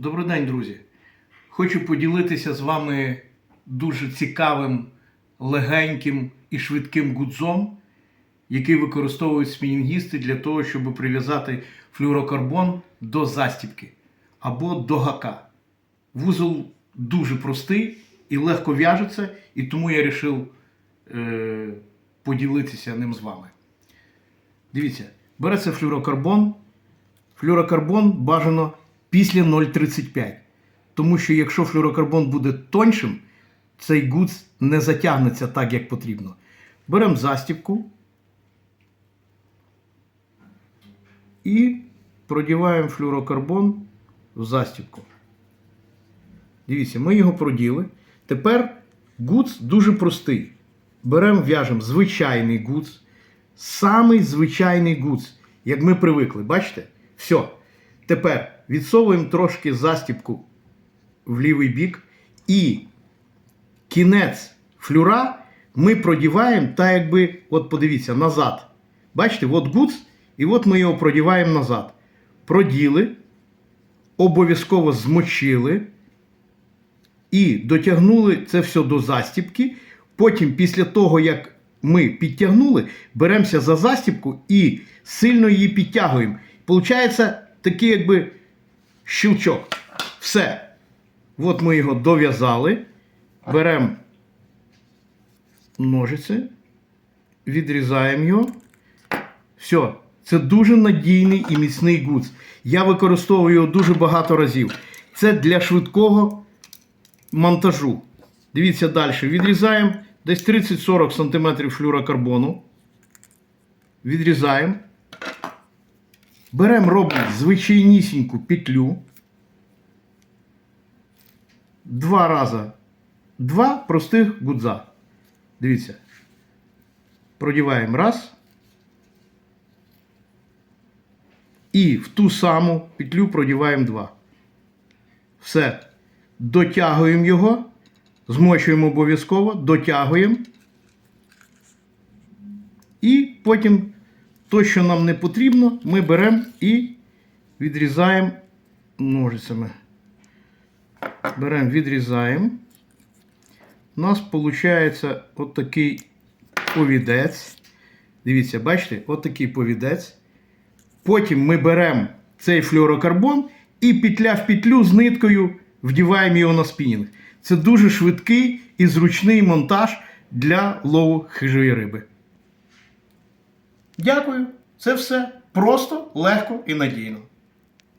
Добрий день, друзі! Хочу поділитися з вами дуже цікавим, легеньким і швидким гудзом, який використовують спінінгісти для того, щоб прив'язати флюорокарбон до застібки або до гака. Вузол дуже простий і легко в'яжеться, і тому я вирішив е, поділитися ним з вами. Дивіться, береться флюорокарбон. Флюорокарбон бажано після 0,35. Тому що якщо флюорокарбон буде тоншим, цей гудз не затягнеться так, як потрібно. Беремо застібку і продіваємо флюорокарбон в застібку. Дивіться, ми його проділи. Тепер гудз дуже простий. Беремо, в'яжемо звичайний гудз. Самий звичайний гудз, як ми привикли. Бачите? Все. Тепер відсовуємо трошки застібку в лівий бік. І кінець флюра ми продіваємо так, якби, от подивіться, назад. Бачите, от гудз, і от ми його продіваємо назад. Проділи, обов'язково змочили і дотягнули це все до застібки. Потім, після того, як ми підтягнули, беремося за застібку і сильно її підтягуємо. Получається такий якби щелчок. Все. От ми його дов'язали. Беремо ножиці, відрізаємо його. Все. Це дуже надійний і міцний гудз. Я використовую його дуже багато разів. Це для швидкого монтажу. Дивіться далі. Відрізаємо десь 30-40 см флюрокарбону. Відрізаємо. Беремо, робимо звичайнісіньку петлю. Два рази. Два простих гудза. Дивіться. Продіваємо раз. І в ту саму петлю продіваємо два. Все. Дотягуємо його. Змочуємо обов'язково, дотягуємо. І потім то, що нам не потрібно, ми беремо і відрізаємо ножицями. Беремо, відрізаємо. У нас виходить отакий повідець. Дивіться, бачите, отакий повідець. Потім ми беремо цей флюорокарбон і петля в петлю з ниткою вдіваємо його на спінінг. Це дуже швидкий і зручний монтаж для лову хижої риби. Дякую. Це все просто, легко і надійно.